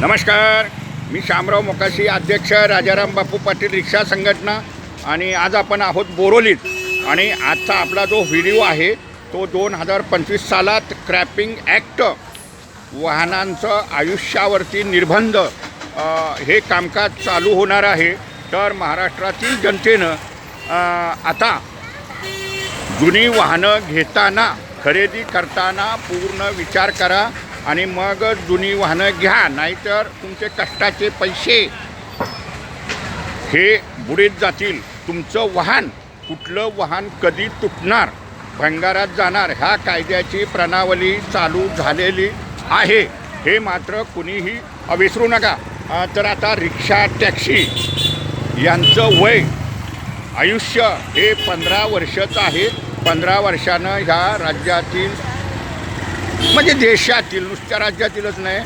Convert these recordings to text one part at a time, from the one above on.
नमस्कार. मी शामराव मोकाशी अध्यक्ष राजाराम बापू पाटील रिक्षा संघटना आणि आज आपण आहोत बोरोलीत. आणि आजचा आपला जो व्हिडिओ आहे तो दोन हजार पंचवीस सालात क्रॅपिंग ॲक्ट वाहनांचं आयुष्यावरती निर्बंध हे कामकाज चालू होणार आहे. तर महाराष्ट्रातील जनतेनं आता जुनी वाहनं घेताना खरेदी करताना पूर्ण विचार करा. आणि मग जुनी वाहनं घ्या नाहीतर तुमचे कष्टाचे पैसे हे बुडीत जातील. तुमचं वाहन कुठलं वाहन कधी तुटणार भंगारात जाणार ह्या कायद्याची प्रणावली चालू झालेली आहे. हे मात्र कुणीही विसरू नका. तर आता रिक्षा टॅक्सी यांचं वय आयुष्य हे पंधरा वर्षच आहे. पंधरा वर्षानं ह्या राज्यातील म्हणजे देशातील नुसत्या राज्यातीलच नाही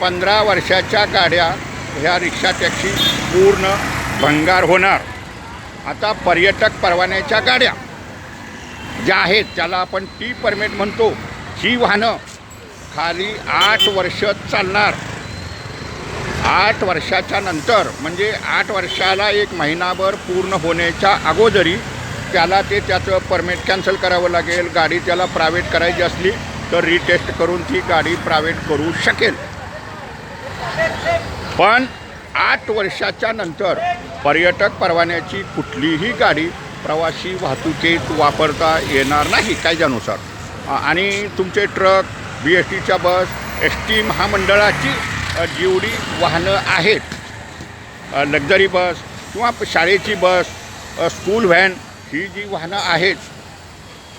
पंधरा वर्षाच्या गाड्या ह्या रिक्षा टॅक्सी पूर्ण भंगार होणार. आता पर्यटक परवान्याच्या गाड्या ज्या आहेत त्याला आपण टी परमिट म्हणतो ही वाहनं खाली आठ वर्ष चालणार. आठ वर्षाच्या नंतर म्हणजे आठ वर्षाला एक महिनाभर पूर्ण होण्याच्या अगोदरी त्याला ते त्याचं परमिट कॅन्सल करावं लागेल गाडी त्याला प्रायव्हेट करायची असली तर रिटेस्ट करून ती गाडी प्रायव्हेट करू शकेल. पण आठ वर्षाच्या नंतर पर्यटक परवान्याची कुठलीही गाडी प्रवासी वाहतुकीत वापरता येणार नाही कायद्यानुसार. आणि तुमचे ट्रक बी एस टीच्या बस एस टी महामंडळाची जेवढी वाहनं आहेत लक्झरी बस किंवा शाळेची बस स्कूल व्हॅन ही जी वाहनं आहेत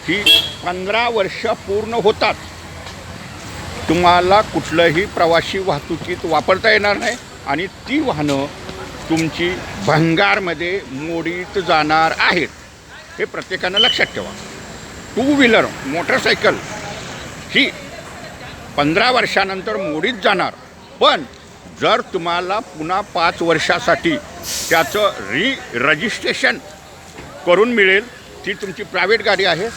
ही पंधरा वर्ष पूर्ण होतात. तुम्हाला कुठलंही प्रवासी वाहतुकीत वापरता येणार नाही आणि ती वाहनं तुमची भंगारमध्ये मोडीत जाणार आहेत. हे प्रत्येकानं लक्षात ठेवा. टू व्हीलर मोटरसायकल ही पंधरा वर्षानंतर मोडीत जाणार. पण जर तुम्हाला पुन्हा पाच वर्षासाठी त्याचं री रजिस्ट्रेशन करून मिळेल ती तुमची प्रायव्हेट गाडी आहे.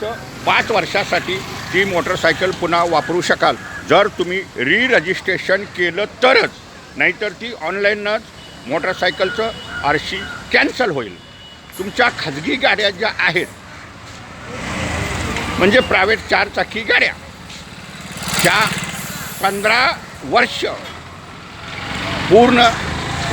फक्त पाच वर्षासाठी ती मोटरसायकल पुन्हा वापरू शकाल. जर तुम्ही री रजिस्ट्रेशन केलं तरच. नाहीतर ती ऑनलाईनच मोटरसायकलचं आर सी कॅन्सल होईल. तुमच्या खाजगी गाड्या ज्या आहेत म्हणजे प्रायव्हेट चारचाकी गाड्या त्या पंधरा वर्ष पूर्ण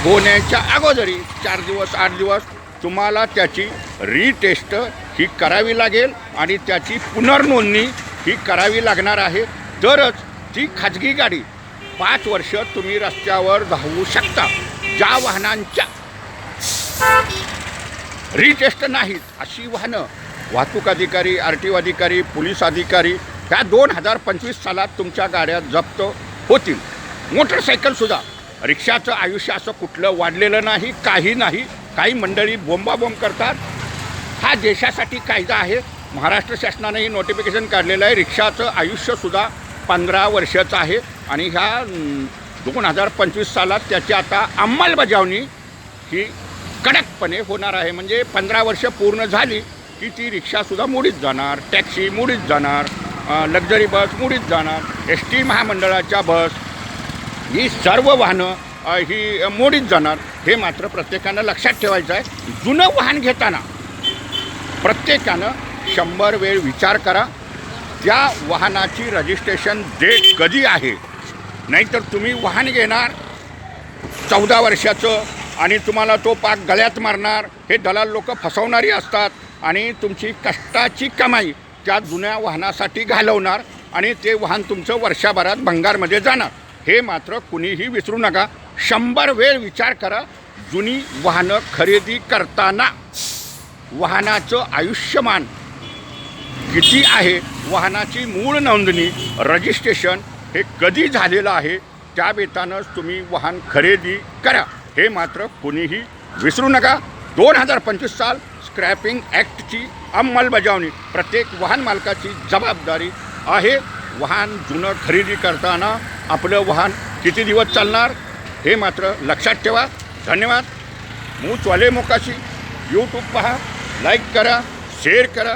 होण्याच्या अगोदरी चार दिवस आठ दिवस तुम्हाला त्याची रिटेस्ट ही करावी लागेल. आणि त्याची पुनर्नोंदणी ही करावी लागणार आहे. तरच ती खाजगी गाडी पाच वर्ष तुम्ही रस्त्यावर धावू शकता. ज्या वाहनांच्या रिटेस्ट नाहीत अशी वाहनं वाहतूक अधिकारी आर टी ओ अधिकारी पोलीस अधिकारी ह्या दोन हजार पंचवीस सालात तुमच्या गाड्या जप्त होतील. मोटरसायकलसुद्धा रिक्षाचं आयुष्य असं कुठलं वाढलेलं नाही काही नाही. काही मंडळी बोंबाबोंब करतात. हा देशासाठी कायदा आहे. महाराष्ट्र शासनाने ही नोटिफिकेशन काढलेलं आहे. रिक्षाचं आयुष्यसुद्धा पंधरा वर्षाचं आहे. आणि ह्या दोन हजार पंचवीस सालात त्याची आता अंमलबजावणी ही कडकपणे होणार आहे. म्हणजे पंधरा वर्ष पूर्ण झाली की ती रिक्षासुद्धा मोडीत जाणार. टॅक्सी मोडीत जाणार. लक्झरी बस मोडीत जाणार. एस टी महामंडळाच्या बस ही सर्व वाहनं ही मोडीत जाणार. हे मात्र प्रत्येकानं लक्षात ठेवायचं आहे. जुनं वाहन घेताना प्रत्येकानं शंभर वेळ विचार करा. त्या वाहनाची रजिस्ट्रेशन डेट कधी आहे? नाहीतर तुम्ही वाहन घेणार चौदा वर्षाचं आणि तुम्हाला तो पाक गळ्यात मारणार. हे दलाल लोक फसवणारी असतात आणि तुमची कष्टाची कमाई त्या जुन्या वाहनासाठी घालवणार आणि ते वाहन तुमचं वर्षाभरात भंगारमध्ये जाणार. हे मात्र कुणीही विसरू नका. शंभर वेळ विचार करा जुनी वाहनं खरेदी करताना. वाहनाचं आयुष्यमान किती आहे? वाहनाची मूळ नोंदणी रजिस्ट्रेशन हे कधी झालेलं आहे? त्या बेतानंच तुम्ही वाहन खरेदी करा. हे मात्र कुणीही विसरू नका. दोन हजार पंचवीस साल स्क्रॅपिंग ॲक्टची अंमलबजावणी प्रत्येक वाहन मालकाची जबाबदारी आहे. वाहन जुनं खरेदी करताना आपलं वाहन किती दिवस चालणार? हे मात्र लक्षात ठेवा. धन्यवाद. मूचवाले मोकाशी. यूट्यूब पहा. लाईक करा. शेअर करा.